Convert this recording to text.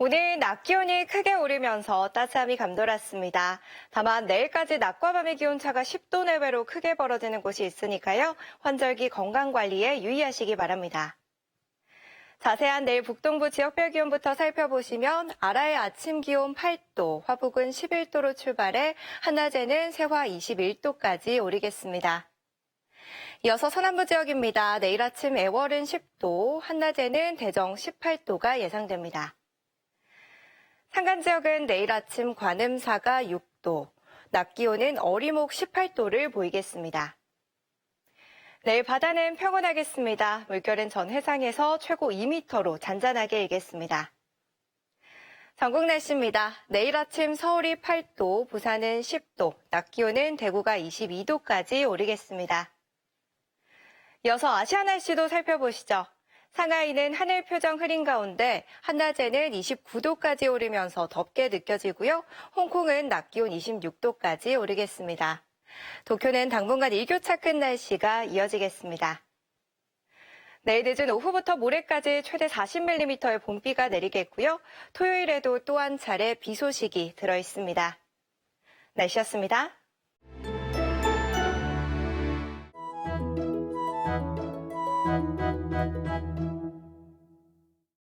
오늘 낮 기온이 크게 오르면서 따스함이 감돌았습니다. 다만 내일까지 낮과 밤의 기온차가 10도 내외로 크게 벌어지는 곳이 있으니까요. 환절기 건강관리에 유의하시기 바랍니다. 자세한 내일 북동부 지역별 기온부터 살펴보시면 아라의 아침 기온 8도, 화북은 11도로 출발해 한낮에는 세화 21도까지 오르겠습니다. 이어서 서남부 지역입니다. 내일 아침 애월은 10도, 한낮에는 대정 18도가 예상됩니다. 산간 지역은 내일 아침 관음사가 6도, 낮 기온은 어리목 18도를 보이겠습니다. 내일 바다는 평온하겠습니다. 물결은 전 해상에서 최고 2m로 잔잔하게 일겠습니다. 전국 날씨입니다. 내일 아침 서울이 8도, 부산은 10도, 낮 기온은 대구가 22도까지 오르겠습니다. 이어서 아시아 날씨도 살펴보시죠. 상하이는 하늘 표정 흐린 가운데 한낮에는 29도까지 오르면서 덥게 느껴지고요. 홍콩은 낮 기온 26도까지 오르겠습니다. 도쿄는 당분간 일교차 큰 날씨가 이어지겠습니다. 내일 늦은 오후부터 모레까지 최대 40mm의 봄비가 내리겠고요. 토요일에도 또 한 차례 비 소식이 들어 있습니다. 날씨였습니다. Música